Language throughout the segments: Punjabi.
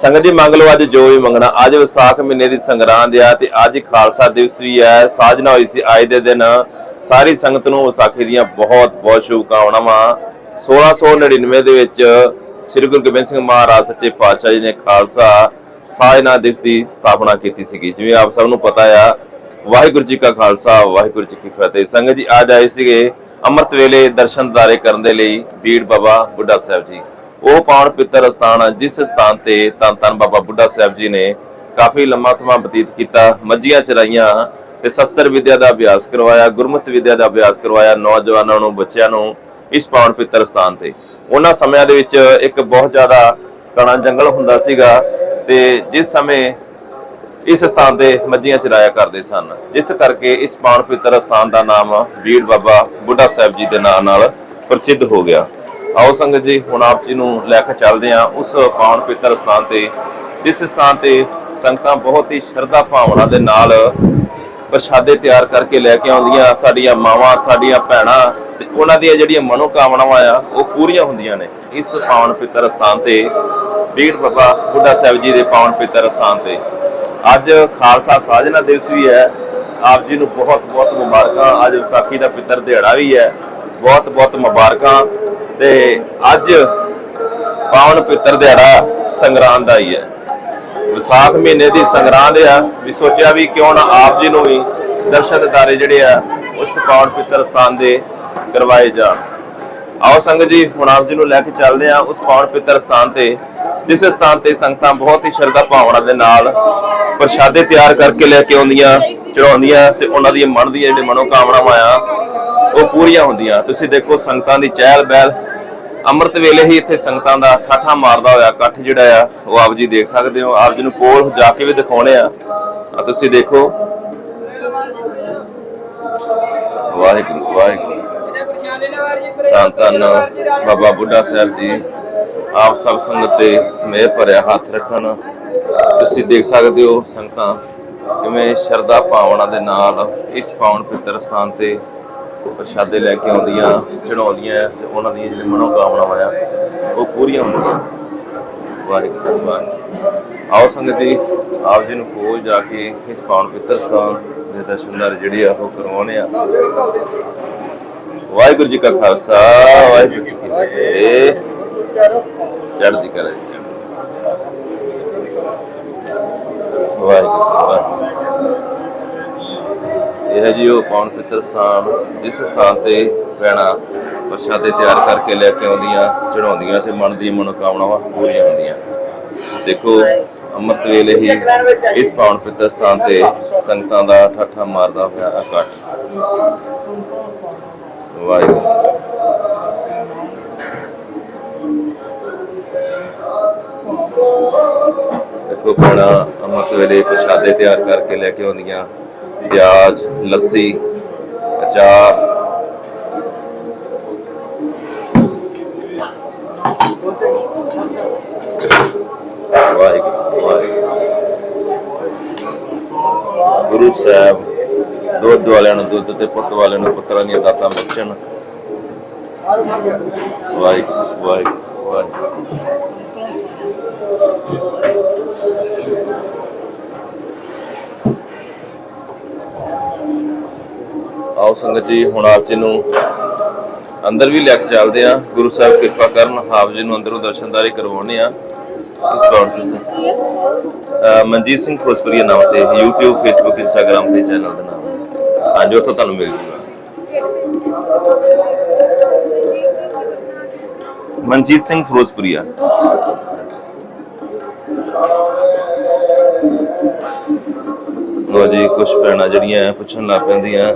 ਸੰਗਤ ਜੀ, ਮੰਗ ਲਓ ਅੱਜ ਜੋ ਵੀ ਮੰਗਣਾ, ਅੱਜ ਵਿਸਾਖ ਮਹੀਨੇ ਦੀ ਸੰਗਰਾਂਦ ਆ ਤੇ ਅੱਜ ਖਾਲਸਾ ਦਿਵਸ ਵੀ ਹੈ ਸਾਜਨਾ ਹੋਈ ਸੀ ਅੱਜ ਦੇ ਦਿਨ। ਸਾਰੀ ਸੰਗਤ ਨੂੰ ਵਿਸਾਖੀ ਦੀਆਂ ਬਹੁਤ ਬਹੁਤ ਸ਼ੁਭਕਾਮਨਾਵਾਂ। 1699 ਦੇ ਵਿੱਚ ਸ੍ਰੀ ਗੁਰੂ ਗੋਬਿੰਦ ਸਿੰਘ ਮਹਾਰਾਜ ਸੱਚੇ ਪਾਤਸ਼ਾਹ ਜੀ ਨੇ ਖਾਲਸਾ ਸਾਜਨਾ ਦਿਵਸ ਦੀ ਸਥਾਪਨਾ ਕੀਤੀ ਸੀਗੀ। ਜਿਵੇਂ ਆਪ ਸਭ ਨੂੰ ਪਤਾ ਆ, ਵਾਹਿਗੁਰੂ ਜੀ ਕਾ ਖਾਲਸਾ, ਵਾਹਿਗੁਰੂ ਜੀ ਕੀ ਫਤਿਹ। ਸੰਗਤ ਜੀ, ਅੱਜ ਆਏ ਸੀਗੇ ਅੰਮ੍ਰਿਤ ਵੇਲੇ ਦਰਸ਼ਨ ਦਾਰੇ ਕਰਨ ਦੇ ਲਈ। ਬੀੜ ਬਾਬਾ ਬੁੱਢਾ ਸਾਹਿਬ ਜੀ। ਉਹ ਪਾਉਣ ਪਿੱਤਰ ਸਥਾਨ ਜਿਸ ਸਥਾਨ ਤੇ ਧੰਨ ਧੰਨ ਬਾਬਾ ਬੁੱਢਾ ਸਾਹਿਬ ਜੀ ਨੇ ਕਾਫੀ ਲੰਮਾ ਸਮਾਂ ਬਤੀਤ ਕੀਤਾ, ਮੱਝੀਆਂ ਚਰਾਈਆਂ ਤੇ ਸ਼ਸਤਰ ਵਿਦਿਆ ਦਾ ਅਭਿਆਸ ਕਰਵਾਇਆ, ਗੁਰਮਤਿ ਵਿਦਿਆ ਦਾ ਅਭਿਆਸ ਕਰਵਾਇਆ, ਨੌਜਵਾਨਾਂ ਨੂੰ, ਬੱਚਿਆਂ ਨੂੰ ਇਸ ਪਾਉਣ ਪਿੱਤਰ ਸਥਾਨ ਤੇ। ਉਹਨਾਂ ਸਮਿਆਂ ਦੇ ਵਿੱਚ ਇੱਕ ਬਹੁਤ ਜ਼ਿਆਦਾ ਘਣਾ ਜੰਗਲ ਹੁੰਦਾ ਸੀਗਾ ਤੇ ਜਿਸ ਸਮੇਂ ਇਸ ਸਥਾਨ ਤੇ ਮੱਝੀਆਂ ਚਰਾਇਆ ਕਰਦੇ ਸਨ। ਜਿਸ ਕਰਕੇ ਇਸ ਪਾਵਨ ਪਿੱਤਰ ਸਥਾਨ ਦਾ ਨਾਮ ਵੀਰ ਬਾਬਾ ਬੁੱਢਾ ਸਾਹਿਬ ਜੀ ਦੇ ਨਾਮ ਨਾਲ ਪ੍ਰਸਿੱਧ ਹੋ ਗਿਆ। ਆਓ ਸੰਗਤ ਜੀ, ਹੁਣ ਆਪ ਜੀ ਨੂੰ ਲੈ ਕੇ ਚੱਲਦੇ ਹਾਂ ਉਸ ਪਾਵਨ ਪਵਿੱਤਰ ਸਥਾਨ ਤੇ, ਜਿਸ ਸਥਾਨ ਤੇ ਸੰਗਤਾਂ ਬਹੁਤ ਹੀ ਸ਼ਰਧਾ ਭਾਵਨਾ ਦੇ ਨਾਲ ਪ੍ਰਸ਼ਾਦੇ ਤਿਆਰ ਕਰਕੇ ਲੈ ਕੇ ਆਉਂਦੀਆਂ, ਸਾਡੀਆਂ ਮਾਵਾਂ, ਸਾਡੀਆਂ ਭੈਣਾਂ, ਤੇ ਉਹਨਾਂ ਦੀਆਂ ਜਿਹੜੀਆਂ ਮਨੋਕਾਮਨਾਵਾਂ ਆ, ਉਹ ਪੂਰੀਆਂ ਹੁੰਦੀਆਂ ਨੇ ਇਸ ਪਾਵਨ ਪਵਿੱਤਰ ਸਥਾਨ ਤੇ, ਬੀੜ ਬਾਬਾ ਬੁੱਢਾ ਸਾਹਿਬ ਜੀ ਦੇ ਪਾਵਨ ਪਵਿੱਤਰ ਸਥਾਨ ਤੇ। ਅੱਜ ਖਾਲਸਾ ਸਾਜਨਾ ਦਿਵਸ ਵੀ ਹੈ, ਆਪ ਜੀ ਨੂੰ ਬਹੁਤ ਬਹੁਤ ਮੁਬਾਰਕਾਂ, ਅੱਜ ਵਿਸਾਖੀ ਦਾ ਪਿੱਤਰ ਦਿਹਾੜਾ ਵੀ ਹੈ ਬਹੁਤ ਬਹੁਤ ਮੁਬਾਰਕਾਂ। ਤੇ ਅੱਜ ਪਾਵਨ ਪਿੱਤਰ ਦਿਹਾੜਾ ਸੰਗਰਾਂਦ ਦਾ ਹੀ ਹੈ। ਵਿਸਾਖ ਮਹੀਨੇ ਦੀ ਸੰਗਰਾਂਦ ਆ। ਵੀ ਸੋਚਿਆ ਵੀ ਕਿਉਂ ਨਾ ਆਪ ਜੀ ਨੂੰ ਵੀ ਦਰਸ਼ਨ ਦਿਦਾਰੇ ਜਿਹੜੇ ਆ, ਉਸ ਪਾਵਨ ਪਿੱਤਰ ਸਥਾਨ ਦੇ ਕਰਵਾਏ ਜਾਣ। ਆਓ ਸੰਗਤ ਜੀ, ਹੁਣ ਆਪ ਜੀ ਨੂੰ ਲੈ ਕੇ ਚੱਲਦੇ ਆ ਉਸ ਪਾਵਨ ਪਿੱਤਰ ਸਥਾਨ ਤੇ, ਜਿਸ ਸਥਾਨ ਤੇ ਸੰਗਤਾਂ ਬਹੁਤ ਹੀ ਸ਼ਰਧਾ ਭਾਵਨਾ ਦੇ ਨਾਲ ਪ੍ਰਸ਼ਾਦੇ ਤਿਆਰ ਕਰਕੇ ਲੈ ਕੇ ਆਉਂਦੀਆਂ ਚੜਾਉਂਦੀਆਂ ਤੇ ਉਹਨਾਂ ਦੀਆਂ ਮਨ ਦੀਆਂ ਜਿਹੜੇ ਮਨੋਕਾਮਨਾਵਾਂ ਆ, ਉਹ ਪੂਰੀਆਂ ਹੁੰਦੀਆਂ। ਤੁਸੀਂ ਦੇਖੋ ਸੰਗਤਾਂ ਦੀ ਚਹਿਲ ਬਹਿਲ ਅੰਮ੍ਰਿਤ ਵੇਲੇ ਹੀ ਇੱਥੇ ਸੰਗਤਾਂ ਦਾ ਠਾਠਾ ਮਾਰਦਾ ਹੋਇਆ ਇਕੱਠ ਜਿਹੜਾ ਆ, ਉਹ ਆਪ ਜੀ ਦੇਖ ਸਕਦੇ ਹੋ। ਆਪ ਜੀ ਨੂੰ ਕੋਲ ਜਾ ਕੇ ਵੀ ਦਿਖਾਉਣੇ ਆ। ਤੁਸੀਂ ਦੇਖੋ। ਵਾਹਿਗੁਰੂ ਵਾਹਿਗੁਰੂ। ਧੰਨ ਧੰਨ ਬਾਬਾ ਬੁੱਢਾ ਸਾਹਿਬ ਜੀ। ਆਪ ਸਭ ਸੰਗਤ ਤੇ ਮੇਰ ਭਰਿਆ ਹੱਥ ਰੱਖਣ। ਤੁਸੀਂ ਦੇਖ ਸਕਦੇ ਹੋ ਸੰਗਤਾਂ ਕਿਵੇਂ ਸ਼ਰਧਾ ਭਾਵਨਾ ਦੇ ਨਾਲ ਇਸ ਪਾਵਨ ਪਿੱਤਰ ਸਥਾਨ ਤੇ ਪ੍ਰਸ਼ਾਦੇ ਲੈ ਕੇ ਆਉਂਦੀਆਂ ਚੜਾਉਂਦੀਆਂ ਤੇ ਉਹਨਾਂ ਦੀਆਂ ਜਿਹੜੀਆਂ ਮਨੋਕਾਮਨਾਵਾਂ ਆ, ਉਹ ਪੂਰੀਆਂ ਹੁੰਦੀਆਂ। ਵਾਹਿਗੁਰੂ ਵਾਹਿਗੁਰੂ। ਆਓ ਸੰਗਤ ਜੀ, ਆਪ ਜੀ ਨੂੰ ਕੋਲ ਜਾ ਕੇ ਇਸ ਪਾਵਨ ਪਿੱਤਰ ਸਥਾਨ ਦੇ ਦਰਸ਼ਨ ਦਰ ਜਿਹੜੇ ਆ ਉਹ ਕਰਵਾਉਣੇ ਆ। ਵਾਹਿਗੁਰੂ ਜੀ ਕਾ ਖਾਲਸਾ, ਵਾਹਿਗੁਰੂ ਜੀ ਕੀ ਫਤਿਹ। ਚੜ੍ਹਦੀ ਕਲਾ ਜੀ ਵਾਹਿਗੁਰੂ ਵਾਹਿਗੁਰੂ। ਇਹ ਜੀ ਉਹ ਪਾਵਨ ਪਿੱਤਰ ਸਥਾਨ, ਜਿਸ ਸਥਾਨ ਤੇ ਭੈਣਾਂ ਪ੍ਰਸ਼ਾਦੇ ਤਿਆਰ ਕਰਕੇ ਲੈ ਕੇ ਆਉਂਦੀਆਂ ਚੜਾਉਂਦੀਆਂ ਤੇ ਮਨ ਦੀ ਮਨੋਕਾਮਨਾਵਾਂ ਪੂਰੀਆਂ ਹੁੰਦੀਆਂ। ਦੇਖੋ, ਅੰਮ੍ਰਿਤ ਵੇਲੇ ਹੀ ਇਸ ਪਾਵਨ ਪਿੱਤਰ ਸਥਾਨ ਤੇ ਸੰਗਤਾਂ ਦਾ ਠਾਠਾ ਮਾਰਦਾ ਹੋਇਆ ਇਕੱਠ ਵਾਹਿਗੁਰੂ। ਦੇਖੋ ਭੈਣਾਂ ਅੰਮ੍ਰਿਤ ਵੇਲੇ ਪ੍ਰਸ਼ਾਦੇ ਤਿਆਰ ਕਰਕੇ ਲੈ ਕੇ ਆਉਂਦੀਆਂ। ਪਿਆਜ਼, ਲੱਸੀ, ਅਚਾਰ। ਵਾਹਿਗੁਰੂ ਵਾਹਿਗੁਰੂ। ਗੁਰੂ ਸਾਹਿਬ, ਦੁੱਧ ਵਾਲਿਆਂ ਨੂੰ ਦੁੱਧ ਤੇ ਪੁੱਤ ਵਾਲਿਆਂ ਨੂੰ ਪੁੱਤਰਾਂ ਦੀਆਂ ਦਾਤਾਂ ਬਖਸ਼ਣ। ਵਾਹਿਗੁਰੂ ਵਾਹਿਗੁਰੂ ਵਾਹਿਗੁਰੂ। ਆਓ ਸੰਗਤ ਜੀ, ਹੁਣ ਆਪ ਜੀ ਨੂੰ ਅੰਦਰ ਵੀ ਲੈ ਕੇ ਚੱਲਦੇ ਆ ਗੁਰੂ ਸਾਹਿਬ ਕਿਰਪਾ ਕਰਨ, ਆਪ ਜੀ ਨੂੰ ਅੰਦਰੋਂ ਦਰਸ਼ਨਦਾਰੀ ਕਰਵਾਉਣੇ ਆ ਇਸ ਕਾਊਂਟਰ ਮਨਜੀਤ ਸਿੰਘ ਖੋਸਪੁਰੀਆ ਨਾਮ ਤੇ YouTube, Facebook, Instagram ਤੇ ਚੈਨਲ ਦਾ ਨਾਮ। ਹਾਂਜੀ, ਉੱਥੋਂ ਤੁਹਾਨੂੰ ਮਿਲ ਜੂਗਾ। ਮਨਜੀਤ ਸਿੰਘ ਫਿਰੋਜ਼ਪੁਰੀਆ ਲੋ ਜੀ ਕੁਝ ਭੈਣਾਂ ਜਿਹੜੀਆਂ ਪੁੱਛਣ ਲੱਗ ਪੈਂਦੀਆਂ।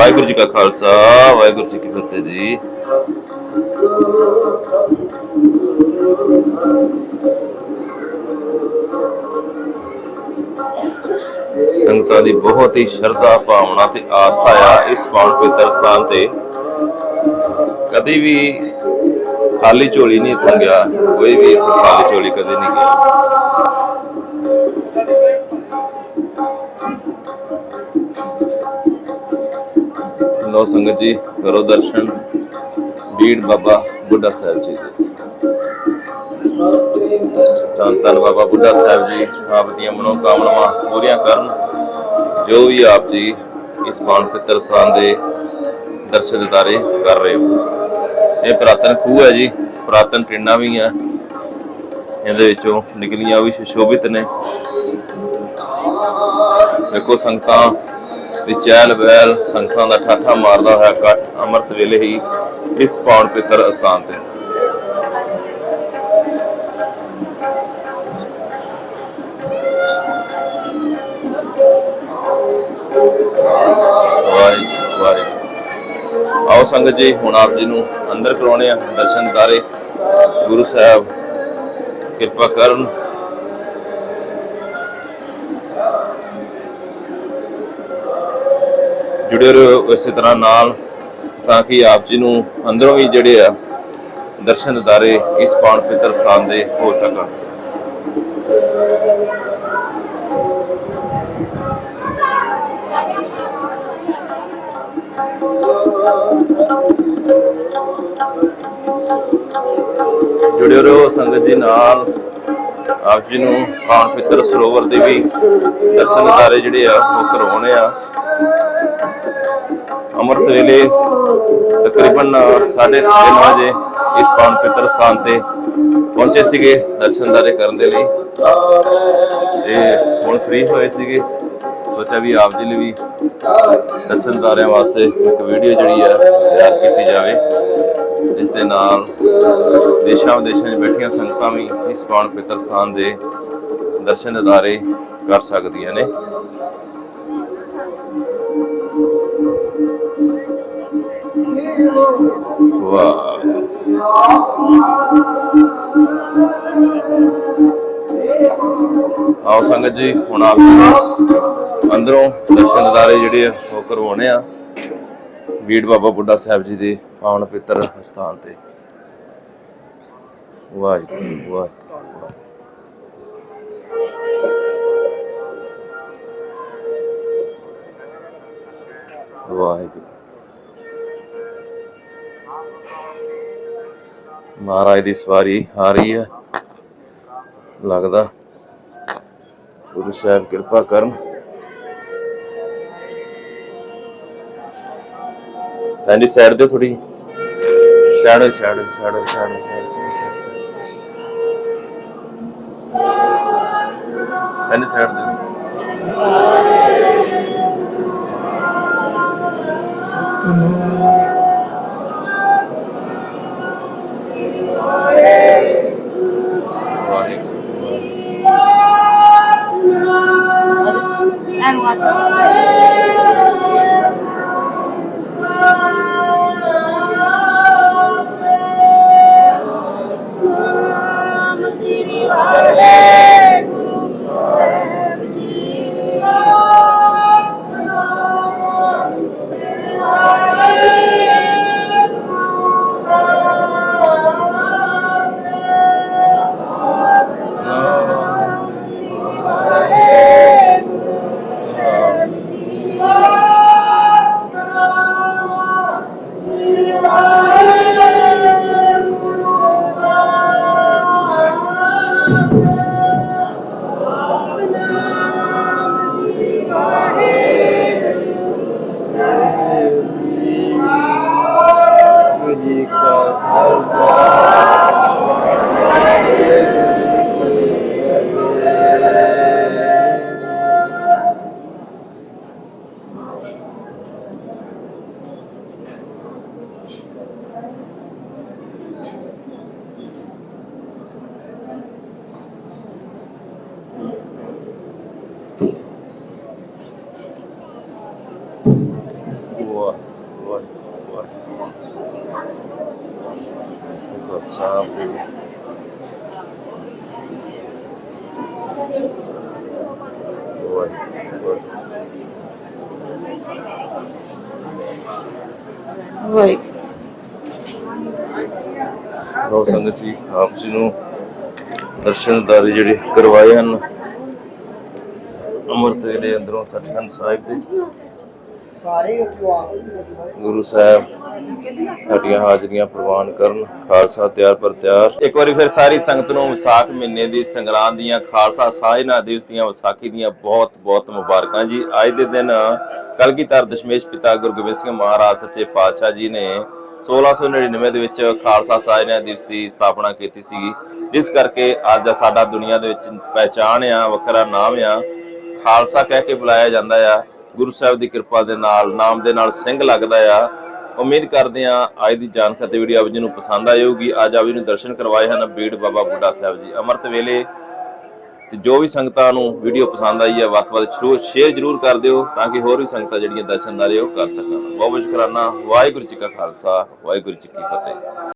ਵਾਹਿਗੁਰੂ ਜੀ ਕਾ ਖਾਲਸਾ, ਵਾਹਿਗੁਰੂ ਜੀ ਕੀ ਫਤਿਹ ਜੀ। ਸੰਗਤਾਂ ਦੀ ਬਹੁਤ ਹੀ ਸ਼ਰਧਾ, ਭਾਵਨਾ ਤੇ ਆਸਥਾ ਆ ਇਸ ਪਾਵਨ ਪਵਿੱਤਰ ਸਥਾਨ ਤੇ। ਕਦੇ ਵੀ ਖਾਲੀ ਝੋਲੀ ਨਹੀਂ ਇੱਥੋਂ ਗਿਆ, ਕੋਈ ਵੀ ਇੱਥੋਂ ਖਾਲੀ ਝੋਲੀ ਕਦੇ ਨਹੀਂ ਗਿਆ। ਲੋ ਸੰਗਤ ਜੀ, ਕਰੋ ਦਰਸ਼ਨ। ਬੀੜ ਬਾਬਾ ਬੁੱਢਾ ਸਾਹਿਬ ਜੀ ਦੇ। ਧੰਨ ਧੰਨ ਬਾਬਾ ਬੁੱਢਾ ਸਾਹਿਬ ਜੀ, ਆਪ ਦੀਆਂ ਮਨੋਕਾਮਨਾਵਾਂ ਪੂਰੀਆਂ ਕਰਨ। ਜੋ ਵੀ ਆਪ ਜੀ ਇਸ ਬਾਣ ਪਿੱਤਰ ਸਥਾਨ ਦੇ ਦਰਸ਼ਨ ਦਿਦਾਰੇ ਕਰ ਰਹੇ ਹੋ। ਇਹ ਪ੍ਰਾਤਨ ਖੂਹ ਹੈ ਜੀ, ਪ੍ਰਾਤਨ ਟਿੰਡਾਂ ਵੀ ਆ। ਇਹਦੇ ਵਿੱਚੋਂ ਨਿਕਲੀਆਂ ਵੀ ਸੁਸ਼ੋਭਿਤ ਨੇ। ਦੇਖੋ ਸੰਗਤਾਂ ਦੀ ਚਹਿਲ ਪਹਿਲ ਸੰਗਤਾਂ ਦਾ ਠਾਠਾ ਮਾਰਦਾ ਹੋਇਆ ਇਕੱਠ ਅੰਮ੍ਰਿਤ ਵੇਲੇ ਹੀ ਇਸ ਪਾਉਣ ਪਿੱਤਰ ਅਸਥਾਨ ਤੇ। ਆਓ ਸੰਗਤ ਜੀ, ਹੁਣ ਆਪ ਜੀ ਨੂੰ ਅੰਦਰ ਕਰਾਉਣੇ ਆ ਦਰਸ਼ਨ ਦਾਰੇ ਗੁਰੂ ਸਾਹਿਬ, ਕਿਰਪਾ ਕਰਨ। ਜੁੜੇ ਰਹੋ ਇਸੇ ਤਰ੍ਹਾਂ ਨਾਲ, ਤਾਂ ਕਿ ਆਪ ਜੀ ਨੂੰ ਅੰਦਰੋਂ ਹੀ ਜਿਹੜੇ ਆ ਦਰਸ਼ਨ ਦਿਦਾਰੇ ਇਸ ਪਾਵਨ ਪਿੱਤਰ ਸਥਾਨ ਦੇ ਹੋ ਸਕਣ। ਜੁੜੇ ਰਹੋ ਸੰਗਤ ਜੀ ਨਾਲ, ਆਪ ਜੀ ਨੂੰ ਪਾਣ ਪਿੱਤਰ ਸਰੋਵਰ ਦੇ ਵੀ ਦਰਸ਼ਨ ਦਿਦਾਰੇ ਜਿਹੜੇ ਆ ਉਹ ਕਰਵਾਉਣੇ ਆ। ਅੰਮ੍ਰਿਤ ਵੇਲੇ ਤਕਰੀਬਨ 3:30 ਵਜੇ ਇਸ ਪਾਵਨ ਪਿੱਤਰ ਸਥਾਨ ਤੇ ਪਹੁੰਚੇ ਸੀਗੇ ਦਰਸ਼ਨਦਾਰੇ ਕਰਨ ਦੇ ਲਈ। ਤੇ ਹੁਣ ਫ੍ਰੀ ਹੋਏ ਸੀਗੇ। ਸੋਚਿਆ ਵੀ ਆਪ ਜੀ ਲਈ ਵੀ ਦਰਸ਼ਨਦਾਰਿਆਂ ਵਾਸਤੇ ਇੱਕ ਵੀਡੀਓ ਜਿਹੜੀ ਆ ਤਿਆਰ ਕੀਤੀ ਜਾਵੇ। ਇਸ ਦੇ ਨਾਲ ਦੇਸ਼ਾਂ ਵਿਦੇਸ਼ਾਂ 'ਚ ਬੈਠੀਆਂ ਸੰਗਤਾਂ ਵੀ ਇਸ ਪਾਵਨ ਪਿੱਤਰ ਸਥਾਨ ਦੇ ਦਰਸ਼ਨ ਦਿਦਾਰੇ ਕਰ ਸਕਦੀਆਂ ਨੇ। ਵਾਹ। ਆਓ ਸੰਗਤ ਜੀ, ਹੁਣ ਆਪ ਅੰਦਰੋਂ ਦਰਸ਼ਨ ਦਿਦਾਰੇ ਜਿਹੜੇ ਉਹ ਕਰਵਾਉਣੇ ਆ। ਬੀੜ ਬਾਬਾ ਬੁੱਢਾ ਸਾਹਿਬ ਜੀ ਦੇ ਪਾਵਨ ਪਿੱਤਰ ਸਥਾਨ ਤੇ। ਵਾਹਿਗੁਰੂ ਵਾਹਿਗੁਰੂ। ਵਾਹਿਗੁਰੂ। ਮਹਾਰਾਜ ਦੀ ਸਵਾਰੀ ਆ ਰਹੀ ਹੈ। ਲੱਗਦਾ ਗੁਰੂ ਸਾਹਿਬ ਕਿਰਪਾ ਕਰਨ। ਹਾਂਜੀ ਸਾਈਡ ਦੇ ਥੋੜੀ side side side side side side side ਦੇ ਵਾਹਿਗੁਰੂ। ਐਨੂੰ ਸਾਹਿਬ ਜੀ ਵਾਹਿ ਲੋ ਸੰਗਤ ਜੀ, ਆਪ ਜੀ ਨੂੰ ਦਰਸ਼ਨਦਾਰੇ ਜਿਹੜੇ ਕਰਵਾਏ ਹਨ। ਅੰਮ੍ਰਿਤ ਵੇਲੇ ਅੰਦਰੋਂ ਸੱਚਖੰਡ ਸਾਹਿਬ ਦੇ। ਗੁਰੂ ਸਾਹਿਬ ਸਾਡੀਆਂ ਹਾਜ਼ਰੀਆਂ ਪ੍ਰਵਾਨ ਕਰਨ, ਖਾਲਸਾ ਤਿਆਰ ਪਰ ਤਿਆਰ। ਇੱਕ ਵਾਰੀ ਫਿਰ ਸਾਰੀ ਸੰਗਤ ਨੂੰ ਵਿਸਾਖ ਮਹੀਨੇ ਦੀ ਸੰਗਰਾਂਦ ਦੀਆਂ, ਖਾਲਸਾ ਸਾਜਨਾ ਦਿਵਸ ਦੀਆਂ, ਵਿਸਾਖੀ ਦੀਆਂ ਬਹੁਤ ਬਹੁਤ ਮੁਬਾਰਕਾਂ ਜੀ। ਅੱਜ ਦੇ ਦਿਨ ਕਲਗੀਧਰ ਦਸ਼ਮੇਸ਼ ਪਿਤਾ ਗੁਰੂ ਸਿੰਘ ਮਹਾਰਾਜ ਸੱਚੇ ਪਾਤਸ਼ਾਹ ਜੀ ਨੇ 1699 ਦੇ ਵਿੱਚ ਖਾਲਸਾ ਸਾਜਨਾ ਦਿਵਸ ਦੀ ਸਥਾਪਨਾ ਕੀਤੀ ਸੀ। ਜਿਸ ਕਰਕੇ ਅੱਜ ਸਾਡਾ ਦੁਨੀਆ ਦੇ ਵਿੱਚ ਪਹਿਚਾਣ ਆ, ਵੱਖਰਾ ਨਾਮ ਆ। ਖਾਲਸਾ ਕਹਿ ਕੇ ਬੁਲਾਇਆ ਜਾਂਦਾ ਆ। ਗੁਰੂ ਸਾਹਿਬ ਦੀ ਕਿਰਪਾ ਦੇ ਨਾਲ, ਨਾਮ ਦੇ ਨਾਲ ਸਿੰਘ ਲੱਗਦਾ ਆ। ਉਮੀਦ ਕਰਦੇ ਆ ਅੱਜ ਦੀ ਜਾਣਕਾਰੀ ਵੀਡੀਓ ਆਪ ਜੀ ਨੂੰ ਪਸੰਦ ਆਏਗੀ ਅੱਜ ਆਪ ਜੀ ਨੂੰ ਦਰਸ਼ਨ ਕਰਵਾਏ ਹਨ ਬੀੜ ਬਾਬਾ ਬੁੱਢਾ ਸਾਹਿਬ ਜੀ। ਅੰਮ੍ਰਿਤ ਵੇਲੇ ਤੇ ਜੋ ਵੀ ਸੰਗਤਾਂ ਨੂੰ ਵੀਡੀਓ ਪਸੰਦ ਆਈ ਹੈ ਵੱਧ ਤੋਂ ਵੱਧ ਸ਼ੇਅਰ ਸ਼ੇਅਰ ਜ਼ਰੂਰ ਕਰ ਦਿਓ ਤਾਂ ਕਿ ਹੋਰ ਵੀ ਸੰਗਤਾਂ ਜਿਹੜੀਆਂ ਦਰਸ਼ਨਦਾਰੇ ਉਹ ਕਰ ਸਕਣ। ਬਹੁਤ ਬਹੁਤ ਸ਼ੁਕਰਾਨਾ। ਵਾਹਿਗੁਰੂ ਜੀ ਕਾ ਖਾਲਸਾ, ਵਾਹਿਗੁਰੂ ਜੀ ਕੀ ਫਤਿਹ।